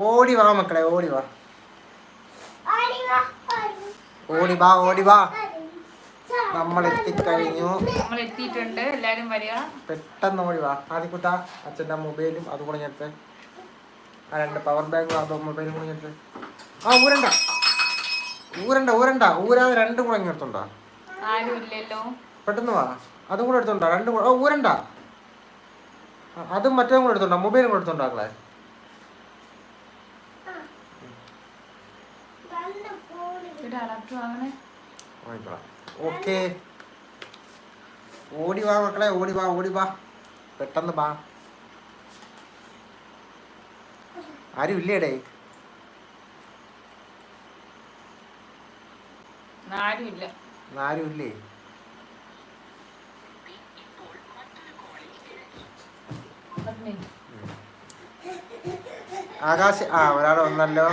ഓടി വാ മക്കളെ ഓടി വാ. ഓടി വാ ഓടി വാ. നമ്മൾ എത്തിക്കഴിഞ്ഞു. നമ്മൾ എത്തിയിട്ടുണ്ട് എല്ലാരും വരിക. പെട്ടെന്ന് ഓടി വാ. ആദ്യക്കുട്ട അച്ഛന്റെ മൊബൈലും അതും കൂടെ ഞെടുത്ത് ആ രണ്ട് പവർ ബാങ്കും അതോ മൊബൈലും കൂടെ ഞെടുത്ത് ആ ഊരണ്ട. ഊരണ്ട ഊരണ്ട. ഊരാതെ രണ്ടും കൂടെ എടുത്തുണ്ടോ എടുത്തോണ്ടാ. ആരും ഇല്ലല്ലോ. പെട്ടെന്ന് വാ. അതും കൂടെ എടുത്തുണ്ടോ രണ്ടും കൂടെ. ഊരണ്ട. അതും മറ്റേതും കൂടെ എടുത്തുണ്ടോ മൊബൈലും കൂടെ എടുത്തോണ്ടാ മക്കളെ ഒരു അഡാപ്റ്റർ വാങ്ങണേ ഓക്കെ. ഓടി വാ മക്കളെ ഓടി വാ ഓടി വാ. പെട്ടെന്ന് വാ. ആരും ഇല്ലേടേ? ആരും ഇല്ല. ആകാശ് ആ ഒരാൾ വന്നല്ലോ.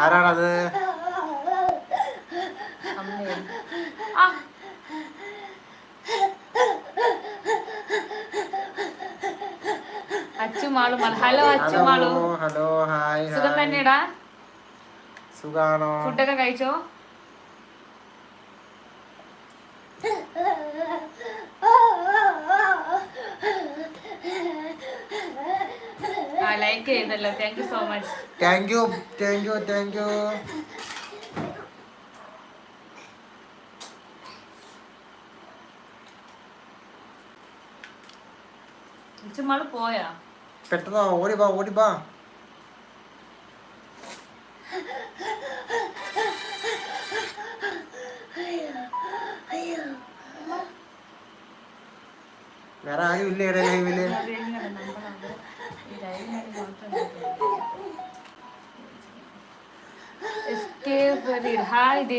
ആരാണത്? അച്ചുമാളും. ഹലോ അച്ചുമാളു. ഹലോ ഹായ് സുഖം. തന്നെടാ സുഖാണോ? ഫുഡൊക്കെ കഴിച്ചോ ആ ലൈക്ക് ചെയ്തല്ലോ. Thank you so much thank you thank you thank you Achumal പോയാ? പെട്ടെന്ന് ഓടി വാ ഓടി വാ.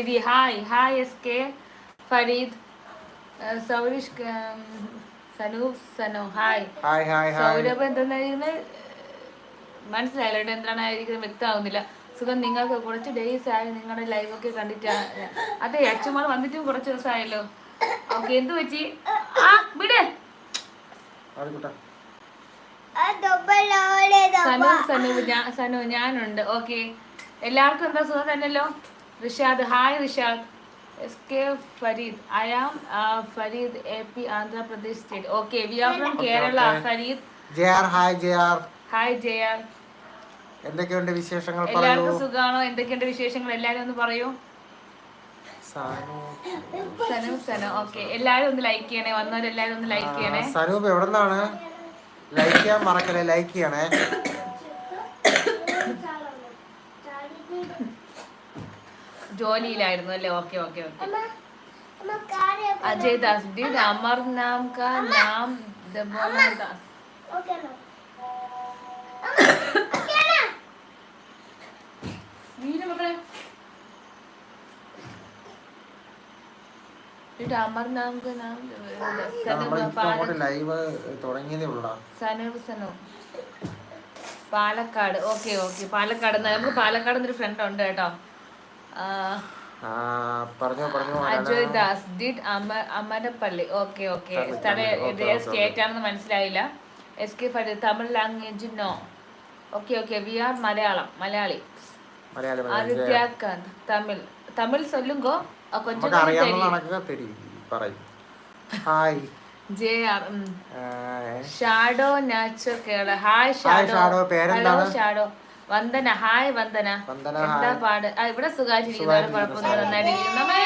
Hi Didi hi S K Fareed Sourish Sanoop Sanu hi hi hi hi Saurabh എന്തെന്ന് മനസ്സിലായില്ല. ഇവിടെ എന്താണ് വ്യക്തമാവുന്നില്ല. സുഖം നിങ്ങൾക്ക് കുറച്ച് ഡേയ്സ് ആയി നിങ്ങളുടെ ലൈവൊക്കെ കണ്ടിട്ടാ. അതെ അച്ഛന്മാർ വന്നിട്ടും കുറച്ച് ദിവസമായല്ലോ. ഓക്കെ എന്ത് പറ്റി? ആ വിട്. സനു സനു ഞാൻ സനു ഞാനുണ്ട്. ഓക്കെ. എല്ലാവർക്കും എന്താ സുഖം തന്നെയല്ലോ? Rishad. Hi Rishad. S K Fareed. I am Fareed A P Andhra Pradesh state okay we are from Okay, Kerala okay. Fareed. J R hi J R hi Jaya എന്തൊക്കെയുണ്ട് വിശേഷങ്ങൾ എല്ലാവർക്കും സുഖാണോ എന്തൊക്കെയുണ്ട് വിശേഷങ്ങൾ? എല്ലാവരും ഒന്ന് പറയൂ. സാനു. സനു സനു. ഓക്കെ എല്ലാരും ഒന്ന് ലൈക്ക് ചെയ്യണേ. വന്നവരെല്ലാരും ഒന്ന് ലൈക്ക് ചെയ്യണേ. സനൂപ് എവിടെ ലൈക്ക് ചെയ്യാൻ മറക്കല്ലേ? ലൈക്ക് ചെയ്യണേ. ജോലിയിലായിരുന്നു അല്ലേ? Okay okay okay. Ajay Das Amar നാം കാ നാം ദാസ് അമർ നാം പാലക്കാട്. Okay okay. പാലക്കാട് നമുക്ക് പാലക്കാട് ഫ്രണ്ട് ഉണ്ട് കേട്ടോ. അജയ് ദാസ് ഡിഡ് അമ അമരപ്പള്ളി. Okay okay. സ്ഥല സ്റ്റേറ്റ് ആണെന്ന് മനസ്സിലായില്ല. S K Tamil language no. Okay okay. We are Malayalam Malayali. Adityakanth. Tamil. Tamil സൊല്ലുങ്കോ കൊഞ്ചം ഹായ് ജെ ആർ ആ, shadow nature Kerala. Hi shadow? Hello shadow. Vandana. Hi Vandana. Vandana, എന്താ പാട്? ആ, ഇവിടെ സുഖമായിട്ടിരിക്കുന്നവരെ കുഴപ്പമൊന്നും നന്നായിട്ടിരിക്കുന്നു. നമ്മേ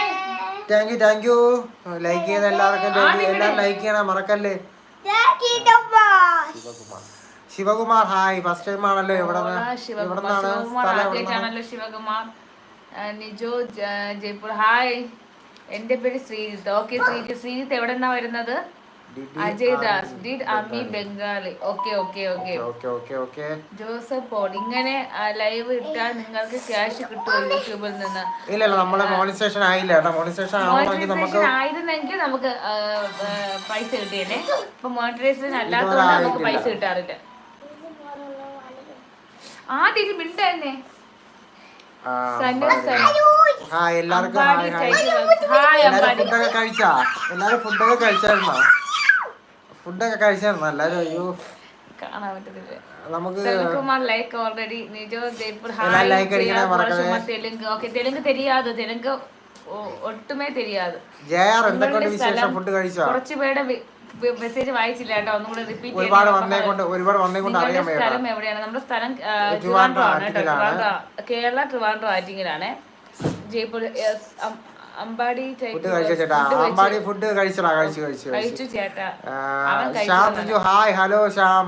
thank you thank you like ചെയ്ത എല്ലാവർക്കും. എല്ലാവരും ലൈക്ക് ചെയ്യണം. മറക്കല്ലേ? Sivakumar. Sivakumar hi. First time ആണല്ലോ എവിടെ ശിവകുമാർ. നിജോ ജയ്പൂർ. ഹായ്. എന്റെ പേര് ശ്രീജിത്ത്. ഓക്കെ ശ്രീജിത്ത്. ശ്രീജിത്ത് എവിടെന്നാ വരുന്നത്? Ajay Das did Ami Bengali okay okay okay okay okay okay Joseph Paul ഇങ്ങനെ ലൈവ് ഇട്ടാൽ നിങ്ങൾക്ക് ക്യാഷ് കിട്ടുമോ യൂട്യൂബിൽ നിന്ന്? ഇല്ല ഇല്ല നമ്മൾ മോണിസ്റ്റേഷൻ ആയില്ല കേട്ടോ. മോണിസ്റ്റേഷൻ ആവണമെങ്കിൽ നമുക്ക് ആയിരുന്നെങ്കിൽ പൈസ കിട്ടിയേനെ. ഇപ്പൊ മോണിറ്റൈസേഷൻ അല്ലാത്തതുകൊണ്ട് നമുക്ക് പൈസ കിട്ടാറില്ല. ആദ്യം ഇത് മിണ്ടായിരുന്നേ? ആ, സനു അമ്പാടി. സനു ഹായ് എല്ലാവർക്കും Ambadi hi hi. Type hi എല്ലാരും ഫുഡൊക്കെ കഴിച്ചാ? എല്ലാരും ഫുഡൊക്കെ കഴിച്ചായിരുന്നോ? ഫുഡൊക്കെ കഴിച്ചാൽ നല്ല അയ്യോ. ലൈക്ക് ഓൾറെഡി ലൈക്ക് ഒട്ടുമേ ഫുഡ് കഴിച്ചോ? മെസ്സേജ് ഒന്നും റിപ്പീറ്റ് ഒരുപാട് കേരള ട്രിവാൻഡ്രോ ആറ്റിങ്ങിലാണ്. ജയ്പൂർ അമ്പാടി ഫുഡ് കഴിച്ചോ ചേട്ടാ? അമ്പാടി ഫുഡ് കഴിച്ചടാ കഴിച്ചു കഴിച്ചു കഴിച്ചു. ചേട്ടാ. Shyam Biju hi hello Shyam.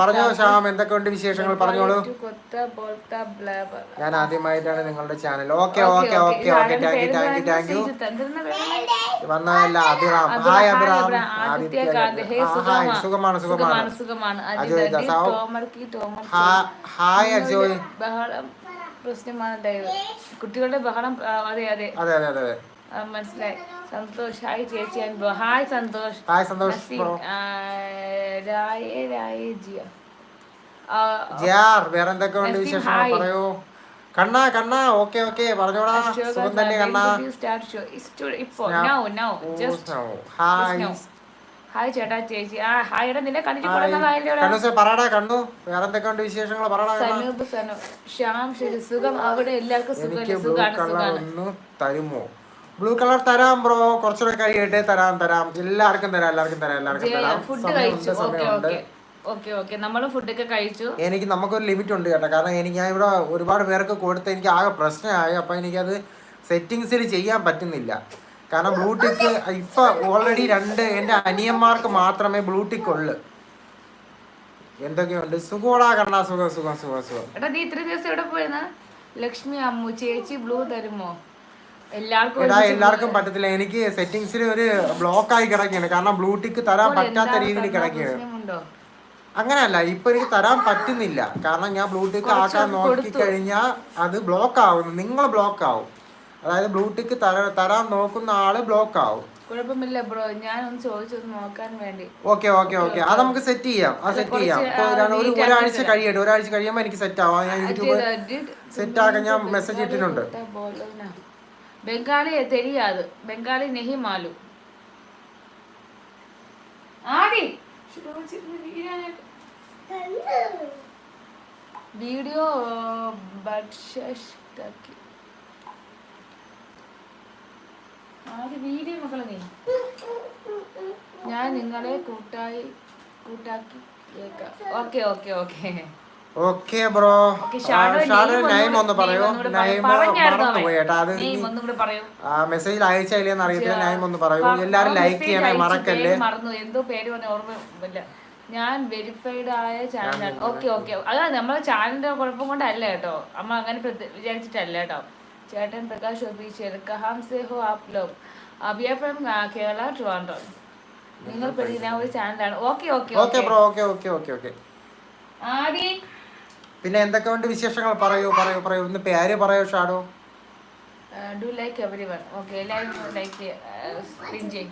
പറഞ്ഞോ ശ്യാം എന്തൊക്കെയുണ്ട് വിശേഷങ്ങൾ? പറഞ്ഞോളൂ. ഞാൻ ആദ്യമായിട്ടാണ് നിങ്ങളുടെ channel. Okay okay okay okay. Thank you thank you thank you വന്നതല്ല അഭിറാം. ഹായ് അഭിറാം. ഹായ് സുഖമാണ്. സുഖമാണ് അജോയ് ഹായ് അജോയ് ബഹളം. പ്രശ്നമാണ് ഉണ്ടായത് കുട്ടികളുടെ ബഹളം അതെ അതെ. അതെ അതെ അതെ മനസ്സിലായി. സന്തോഷ്. ഹായ് ചേച്ചി അനുഭവം ഹായ് സന്തോഷ്. ഹായ് സന്തോഷ്. രായേ രായേ ജിയ. ജിയാർ വേറെ എന്തൊക്കെയുണ്ട് നസീം, വിശേഷങ്ങൾ പറയൂ. കണ്ണാ കണ്ണാ ഓക്കെ ഓക്കെ. പറഞ്ഞോടാ. അശോക സുഖം തന്നെ when Kanna. Did you start show? It's to- ഇപ്പോ now now just hi. Hi ചേട്ടാ ചേച്ചി. ആ ഹായ് എടാ നിന്നെ കണ്ടിട്ട് കുറെ നാളായല്ലോ പറടാ കണ്ണു. വേറെ എന്തൊക്കെയുണ്ട് വിശേഷങ്ങൾ പറടാ സനൂപ് സനു ശ്യാം ശരി സുഖം. അവിടെ എല്ലാവർക്കും സുഖാണ് ഒന്ന് തരുമോ? ബ്ലൂ കളർ തരാം ബ്രോ. കുറച്ചുകൂടെ കഴിയട്ടെ. തരാം തരാം. എല്ലാവർക്കും തരാം എല്ലാവർക്കും തരാം എല്ലാവർക്കും തരാം. ഫുഡ് കഴിച്ചു. Okay okay. Okay okay. നമ്മളും ഫുഡൊക്കെ കഴിച്ചു. എനിക്ക് നമുക്കൊരു ലിമിറ്റ് ഉണ്ട് കേട്ടോ. കാരണം എനിക്ക് ഞാൻ ഇവിടെ ഒരുപാട് പേർക്ക് കൊടുത്ത് എനിക്ക് ആകെ പ്രശ്നമായി. അപ്പം എനിക്കത് സെറ്റിങ്സിൽ ചെയ്യാൻ പറ്റുന്നില്ല. കാരണം ബ്ലൂടിക്ക് ഇപ്പൊ ഓൾറെഡി രണ്ട് എന്റെ അനിയന്മാർക്ക് മാത്രമേ ബ്ലൂടിക്ക് ഉള്ളു എന്തൊക്കെയുണ്ട്? സുഖോടാ കണ്ണാ സുഖം സുഖം സുഖം സുഖം. എടാ നീ ഇത്ര ദിവസം പോയിരുന്ന ലക്ഷ്മി അമ്മു ചേച്ചി ബ്ലൂ തരുമോ? എല്ലാവർക്കും എടാ എല്ലാവർക്കും പറ്റത്തില്ല. എനിക്ക് സെറ്റിങ്സിൽ ഒരു ബ്ലോക്ക് ആയി കിടക്കുകയാണ് കാരണം ബ്ലൂടിക്ക് തരാൻ പറ്റാത്ത രീതിയിൽ കിടക്കുകയാണ് അങ്ങനല്ല അങ്ങനെയല്ല ഇപ്പൊ എനിക്ക് തരാൻ പറ്റുന്നില്ല. കാരണം ഞാൻ ബ്ലൂടിക്ക് ആക്കാൻ നോക്കി. കഴിഞ്ഞാൽ അത് ബ്ലോക്ക് ആവുന്നു. നിങ്ങൾ ബ്ലോക്ക് ആവും. അതായത് ബ്ലൂ ടിക്ക് തരാൻ നോക്കുന്ന ആൾ ബ്ലോക്ക് ആവും. കുഴപ്പമില്ല ബ്രോ ഞാനൊന്ന് ചോദിച്ചൊന്ന് നോക്കാൻ വേണ്ടി. ഓക്കെ ഓക്കെ ഓക്കെ അത് നമുക്ക് സെറ്റ് ചെയ്യാം. അത് സെറ്റ് ചെയ്യാം. ഒരു ഒരാഴ്ച കഴിയട്ടെ. ഒരാഴ്ച കഴിയുമ്പോൾ എനിക്ക് സെറ്റ് ആവാം. ഞാൻ യൂട്യൂബ് സെറ്റ് ആക്കാൻ ഞാൻ മെസ്സേജ് ഇട്ടിട്ടുണ്ട്. ബംഗാളി തെരിയാത് ബംഗാളി നെഹി മാലു. ആടി വീഡിയോ ബഡ്ഷാക്കി ആദ്യ വീഡിയോ മക്കളെ നീ? ഞാൻ നിങ്ങളെ കൂട്ടായി കൂട്ടാക്കി okay okay okay. Okay bro. Okay shadow shadow name ഒന്ന് പറയോ. നൈം മറന്നു പോയി കേട്ടോ. അത് മെസ്സേജിൽ അയച്ചില്ലെന്ന് അറിയത്തില്ല. നൈം ഒന്ന് പറയൂ. എല്ലാരും ലൈക്ക് ചെയ്യണേ മറക്കല്ലേ? മറന്നു. എന്തോ പേര് പറഞ്ഞ ഓർമ്മയില്ല ഞാൻ വെരിഫൈഡ് ആയ ചാനലാണ് ഓക്കെ ഓക്കെ. അതാ നമ്മളെ ചാനലിന്റെ കുഴപ്പം കൊണ്ടല്ല കേട്ടോ. അമ്മ അങ്ങനെ വിചാരിച്ചിട്ടല്ല കേട്ടോ. ചേട്ടൻ പ്രകാശ് ഒഫീഷ്യൽ കഹാം സെ ഹോ ആപ് ലോഗ് അബിയ ഫ്രം കേരള ട്രിവാൻഡ്രം. നിങ്ങൾ പ്രതിദിന ഒരു ചാനലാണ്. Okay okay okay. Bro. Okay okay okay okay. Adi? പിന്നെ എന്തൊക്കെ ഉണ്ട് വിശേഷങ്ങൾ? പറയൂ പറയൂ പറയൂ. ഒന്ന് പേര് പറയൂ shadow? Do like everyone okay എല്ലാവരും ലൈക്ക് ചെയ്യും.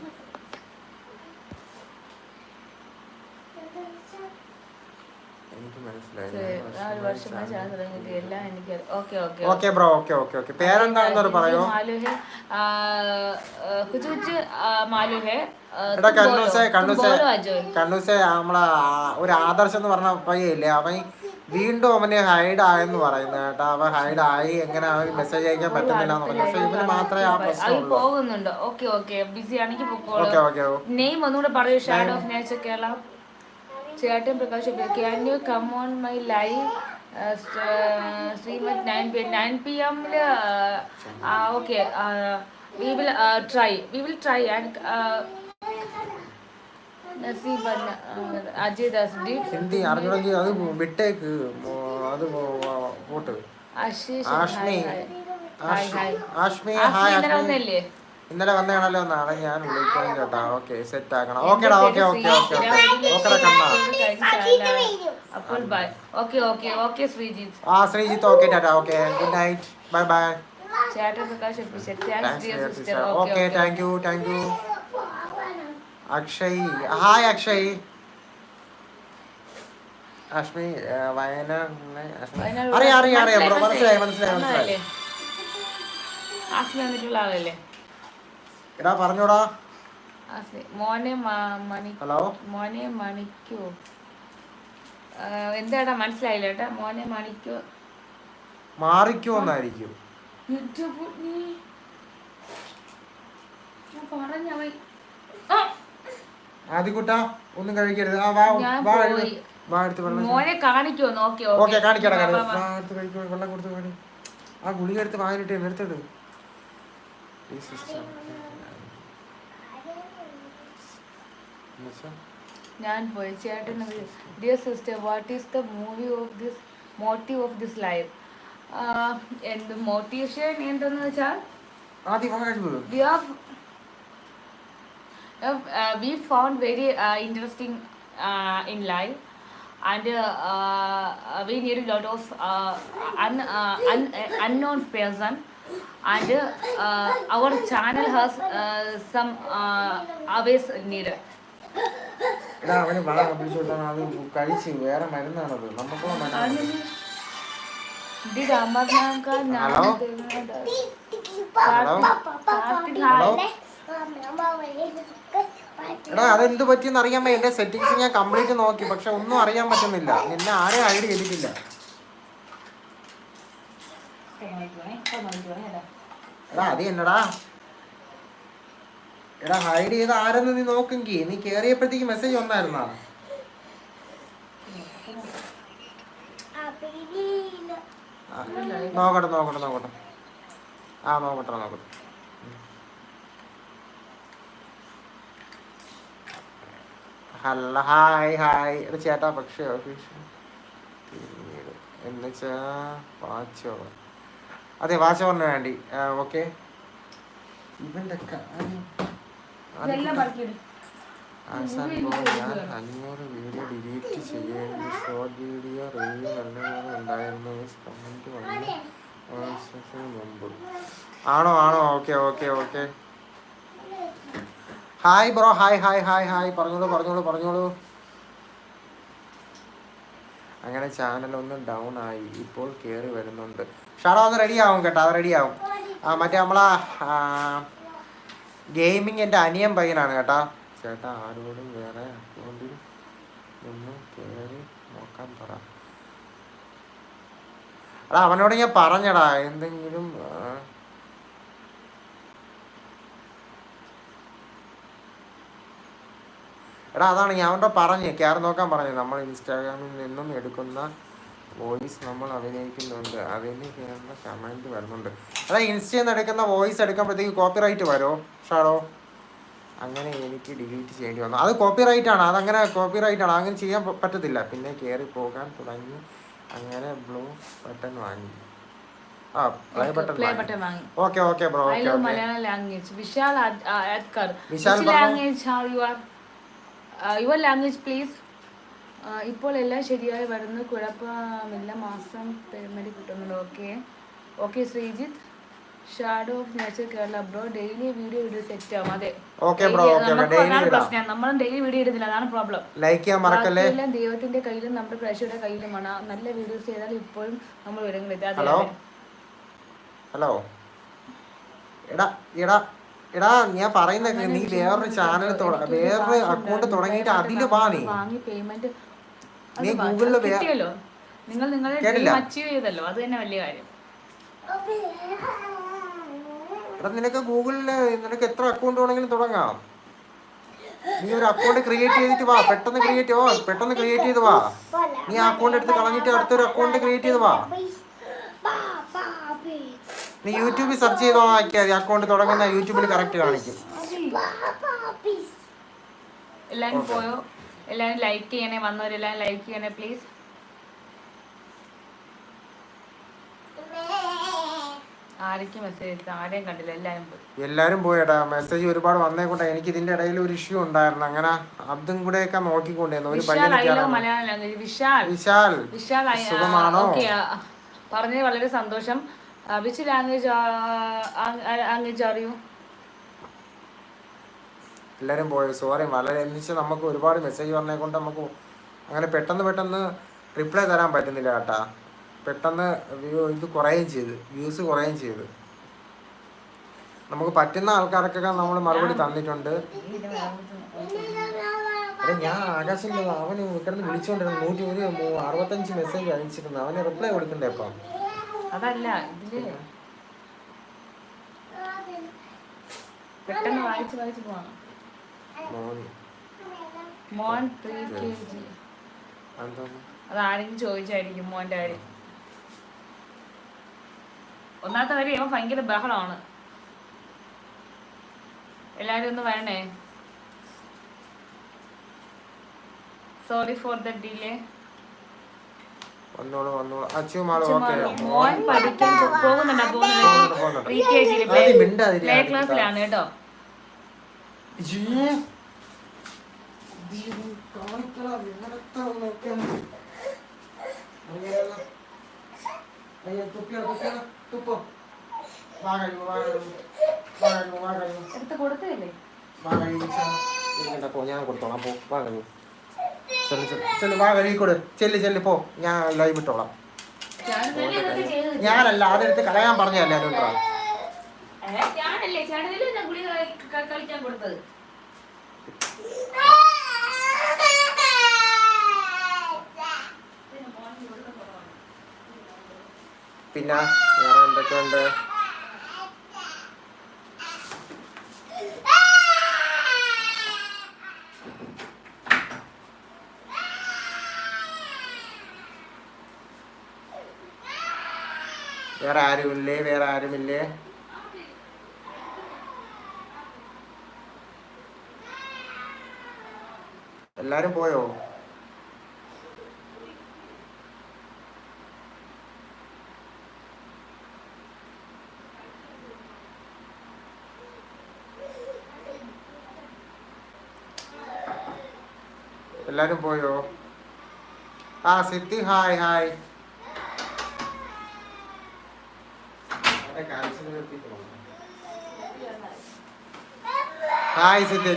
എനിക്ക് okay bro okay okay okay. പേരെന്താണെന്നൊരു പറയോ? കുച്ചു കുച്ചു ഒരു ആദർശം എന്ന് പറഞ്ഞ പയ്യല്ലേ? അവൻ വീണ്ടും അവനെ ഹൈഡ് ആയെന്ന് പറയുന്നത് കേട്ടോ. അവൻ ഹൈഡ് ആയി എങ്ങനെ അവൻ മെസ്സേജ് അയക്കാൻ പറ്റുന്നില്ല മാത്രമേ ആ പ്രശ്നം ഓക്കെ ഓക്കെ. ബിസി ആണെങ്കിൽ നെയിം ഒന്നുകൂടെ പറയൂ ഷാഡോ ഓഫ് നേച്ചർ കേരള ചേട്ടൻ Prakash can you come on my live Srimad nine P nine P എമ്മിൽ okay we will try we will try and Naseeb Ajay Das D Hindi അറിഞ്ഞണമെങ്കിൽ അത് വിട്ടേക്ക് മോ- അത് പോ- pot. Ashish Ashmi hi hi hi Ashmi Ashmi hi ഇന്നലെ വന്നതാണല്ലോ നാളെ ഞാൻ വിളിക്കാൻ കേട്ടാ ഓക്കെ സെറ്റ് ആക്കണം ഓക്കേടാ ഓക്കെ ഓക്കെ ഓക്കെ ഓക്കെ ഓക്കെടാ കണ്ണാ അപ്പോൾ bye okay okay okay Sreejith ആ Sreejith okay tata okay good night bye bye okay thank you thank you Akshay hi Akshay Ashmi വയന Wayanad അറിയാം അറിയാം അറിയാം മനസ്സിലായി മനസ്സിലായി മനസ്സിലായി ആസ്മി വന്നിട്ടുള്ള ആളല്ലേ എടാ പറഞ്ഞോടാ. മോനെ മണി ഹലോ? മോനെ മണിക്കോ. എന്താടാ മനസ്സിലായില്ല കേട്ടാ. മോനെ മണിക്കോ. മാറിക്കോ എന്നായിരിക്കും. പൊന്നേ. ഞാൻ പറഞ്ഞവൻ ആ, ഒന്നും കഴിക്കരുത്. ആ വാ വാ വാ എടുത്ത് വെള്ളം മോനെ കാണിക്കോ നോക്കിയോ? ഓക്കെ കാണിക്കടാ കാണിക്കാം വാ എടുത്ത് കഴിക്കോ വെള്ളം കൊടുത്ത് കാണി ആ ഗുളിക എടുത്ത് വാങ്ങിട്ട് നിർത്തിട് ഞാൻ തീർച്ചയായിട്ടും dear sister what is the movie of this motive of this life എന്ത് മോട്ടിവേഷൻ എന്താന്ന് വെച്ചാൽ? We found very interesting in life and we need lot of unknown person and our channel has some hours need എടാ അവന് വള വിളിച്ചോട്ടാണ് അത് കഴിച്ച് വേറെ മരുന്നാണത്. നമുക്കുള്ള Amarnath Hello? ഹലോ? ഹലോ? എടാ അതെന്ത് പറ്റിയെന്ന് അറിയാൻ പറ്റും എന്റെ സെറ്റിങ്സ് ഞാൻ കംപ്ലീറ്റ് നോക്കി പക്ഷെ ഒന്നും അറിയാൻ പറ്റുന്നില്ല. നിന്നെ ആരെ ഐഡി ചെയ്തിട്ടില്ല എടാ അത് എന്നടാ? എടാ ഹൈഡ് ചെയ്ത് ആരെന്ന് നീ നോക്കെങ്കി. നീ കേറിയപ്പോഴത്തേക്ക് മെസ്സേജ് വന്നായിരുന്നാ? ആ, നോക്കട്ടെ നോക്കട്ടെ നോക്കട്ടെ. ആ നോക്കട്ടെ നോക്കട്ടെ. ഹല്ല ഹായ് ഹായ്. എടാ ചേട്ടാ പക്ഷേ ഓഫീഷ്യൽ പിന്നീട് എന്നുവെച്ചാ വാച്ച് ഓവർ അതെ വാച്ച് ഓവറിന് വേണ്ടി. ഓക്കെ. ഇവന്റെ കാര്യം ഇതെല്ലാം പറക്കിയിടും ആസാൻ ബ്രോ ഞാൻ അഞ്ഞൂറ് വീഡിയോ ഡിലീറ്റ് ചെയ്യേണ്ടി ഷോർട്ട് വീഡിയോ റിവ്യൂ നല്ലപോലെ ഉണ്ടായിരുന്നു കമന്റ് വന്നു ആവശ്യത്തിന് മുമ്പ്. ആണോ ആണോ? Okay okay okay. Hi bro hi hi hi hi പറഞ്ഞോളൂ പറഞ്ഞോളൂ പറഞ്ഞോളൂ. അങ്ങനെ ചാനൽ ഒന്ന് ഡൗൺ ആയി. ഇപ്പോൾ കേറി വരുന്നുണ്ട്. ഷാഡോ അത് റെഡി ആവും കേട്ടോ അത് റെഡി ആവും. മറ്റേ നമ്മളാ ഗെയിമിങ് എന്റെ അനിയൻ പയ്യനാണ് കേട്ടാ. ചേട്ടാ ആരോടും വേറെ അക്കൗണ്ടിൽ നിന്ന് കയറി നോക്കാൻ പറ. എടാ അവനോട് ഞാൻ പറഞ്ഞടാ എന്തെങ്കിലും എടാ അതാണ് ഞാൻ അവന്റെ പറഞ്ഞു കയറി നോക്കാൻ പറഞ്ഞു. നമ്മൾ ഇൻസ്റ്റാഗ്രാമിൽ നിന്നും എടുക്കുന്ന വോയിസ് നമ്മൾ അഭിനയിക്കുന്നുണ്ട്. അതിന് കേരള കമന്റ് വരുന്നുണ്ട്. അതാ ഇൻസ്റ്റയിൽ നിന്ന് എടുക്കുന്ന വോയിസ് എടുക്കുമ്പോഴത്തേക്ക് കോപ്പിറൈറ്റ് വരുമോ? ഷാഡോ? അങ്ങനെ എനിക്ക് ഡിലീറ്റ് ചെയ്യേണ്ടി വന്നു. അത് കോപ്പിറൈറ്റ് ആണ്. അതങ്ങനെ കോപ്പിറൈറ്റ് ആണ്. അങ്ങനെ ചെയ്യാൻ പറ്റത്തില്ല. പിന്നെ കയറി പോകാൻ തുടങ്ങി. അങ്ങനെ ബ്ലൂ ബട്ടൺ വാങ്ങി. ആ പ്ലേ ബട്ടൺ വാങ്ങി. Okay okay bro language okay love okay Vishal language. Vishal your language Adkar. ഇപ്പോൾ എല്ലാം ശരിയായി വരുന്നു. കുഴപ്പമില്ല. മാസം പേയ്മെന്റ് കിട്ടുന്നുണ്ട്. Okay. Okay Sreejith. Shadow of nature Kerala bro daily video ഇട്ട് സെറ്റ് ആവും. അതെ. Okay bro okay bro daily പ്രശ്നം. നമ്മൾ ഡെയിലി വീഡിയോ ഇടുന്നില്ല. അതാണ് പ്രോബ്ലം ലൈക്ക് ചെയ്യാൻ മറക്കല്ലേ? എല്ലാം ദൈവത്തിന്റെ കയ്യിലും നമ്മുടെ പ്രേക്ഷകരുടെ കയ്യിലുമാണ്. നല്ല വീഡിയോസ് ചെയ്താൽ ഇപ്പോഴും നമ്മൾ വിവരങ്ങളില്ല അതെ ഹലോ ഹലോ എടാ എടാ എടാ ഞാൻ പറയുന്ന. നീ വേറൊരു ചാനൽ വേറൊരു അക്കൗണ്ട് തുടങ്ങിയിട്ട് അതിൽ വാ നീ. വാങ്ങി പേയ്മെന്റ് നീ ഗൂഗിളിൽ വേ- കിട്ടിയല്ലോ. നിങ്ങൾ നിങ്ങളുടെ അച്ചീവ് ചെയ്തല്ലോ. അത് തന്നെ വലിയ കാര്യം. എടാ നിനക്ക് ഗൂഗിളിൽ നിനക്ക് എത്ര അക്കൗണ്ട് വേണമെങ്കിലും തുടങ്ങാം. നീ ഒരു അക്കൗണ്ട് ക്രിയേറ്റ് ചെയ്തിട്ട് വാ. പെട്ടെന്ന് ക്രിയേറ്റ് വാ പെട്ടെന്ന് ക്രിയേറ്റ് ചെയ്ത് വാ. നീ ആ അക്കൗണ്ട് എടുത്ത് കളഞ്ഞിട്ട് അടുത്തൊരു അക്കൗണ്ട് ക്രിയേറ്റ് ചെയ്ത് വാ. നീ യൂട്യൂബിൽ സെർച്ച് ചെയ്ത്? നോക്കിയാൽ അക്കൗണ്ട് തുടങ്ങുന്ന യൂട്യൂബിൽ കറക്റ്റ് കാണിക്കും. എല്ലാരും പോയോ? എല്ലാരും ലൈക്ക് ചെയ്യണേ വന്നവരെല്ലാം ലൈക്ക് ചെയ്യണേ പ്ലീസ് ആരൊക്കെ മെസ്സേജ് ആരെയും കണ്ടില്ല എല്ലാരും പോയി. എല്ലാരും പോയടാ. മെസ്സേജ് ഒരുപാട് വന്നേക്കൊണ്ടേ എനിക്ക് ഇതിന്റെ ഇടയിൽ ഒരു ഇഷ്യൂ ഉണ്ടായിരുന്നു. അങ്ങനെ അതും കൂടെ ഒക്കെ നോക്കിക്കൊണ്ടിരുന്നു. ഒരു ലാംഗ്വേജ് വിശാൽ. വിശാൽ. വിശാൽ സുഖമാണോ? പറഞ്ഞത് വളരെ സന്തോഷം. വിച്ച് ലാംഗ്വേജ് ലാംഗ്വേജ് അറിയൂ. എല്ലാരും പോയി. സോറി വളരെ എന്നിച്ച് നമുക്ക് ഒരുപാട് മെസ്സേജ് പറഞ്ഞേ കൊണ്ട് നമുക്ക് അങ്ങനെ പെട്ടെന്ന് പെട്ടെന്ന് റിപ്ലൈ തരാൻ പറ്റുന്നില്ല കേട്ടാ. പെട്ടെന്ന് വ്യൂ ഇത് കുറയുകയും ചെയ്ത്. വ്യൂസ് കുറയുകയും ചെയ്ത്. നമുക്ക് പറ്റുന്ന ആൾക്കാർക്കൊക്കെ നമ്മൾ മറുപടി തന്നിട്ടുണ്ട്. എടാ ഞാൻ ആകാശിന്റെ അവന് ഇക്കടന്ന് വിളിച്ചോണ്ടിരുന്നു. നൂറ്റി ഒരു അറുപത്തഞ്ച് മെസ്സേജ് അയച്ചിരുന്നു അവന് റിപ്ലൈ കൊടുക്കണ്ടേ ഇപ്പം? അതല്ല ഇതിൽ പെട്ടെന്ന് വായിച്ച് വായിച്ച് പോവാം മോന് മോൻ ത്രീ കെ ജി? അത് ആരെങ്കിലും ചോദിച്ചായിരിക്കും മോന്റെ കാര്യം. ഒന്നാമത്തെ കാര്യം ഇവൻ ഭയങ്കര ബഹളമാണ്. എല്ലാരും ഒന്ന് വരണേ. സോറി ഫോർ ദ ഡിലേ വന്നോളൂ വന്നോളൂ. അച്ചു മാൾ ഓക്കെ മോൻ പഠിക്കാൻ പോകുന്നുണ്ടോ? പോകുന്നുണ്ടോ? പോകുന്നുണ്ട്. പ്രീ കെ ജിയിൽ പ്ലേ ക്ലാസ്സിലാണ് കേട്ടോ. ഞാൻ കൊടുത്തോളാം പോ വാ കഴിവ് ചെല്ലു ചെല്ലു. ചെല്ലു വാ കഴിവ് കൊടു. ചെല്ലു ചെല്ലു പോ. ഞാൻ ലൈവ് ഇട്ടോളാം. ഞാനല്ല അതെടുത്ത് കളയാൻ പറഞ്ഞല്ലേ അനുണ്ടാ ക- കളിക്കാൻ കൊടുത്തത് പിന്നെ വേറെ എന്തൊക്കെയുണ്ട്? വേറെ ആരുമില്ലേ? വേറെ ആരുമില്ലേ? എല്ലാരും പോയോ? എല്ലാരും പോയോ? ആ Siddhi hi hi. Hi Siddhi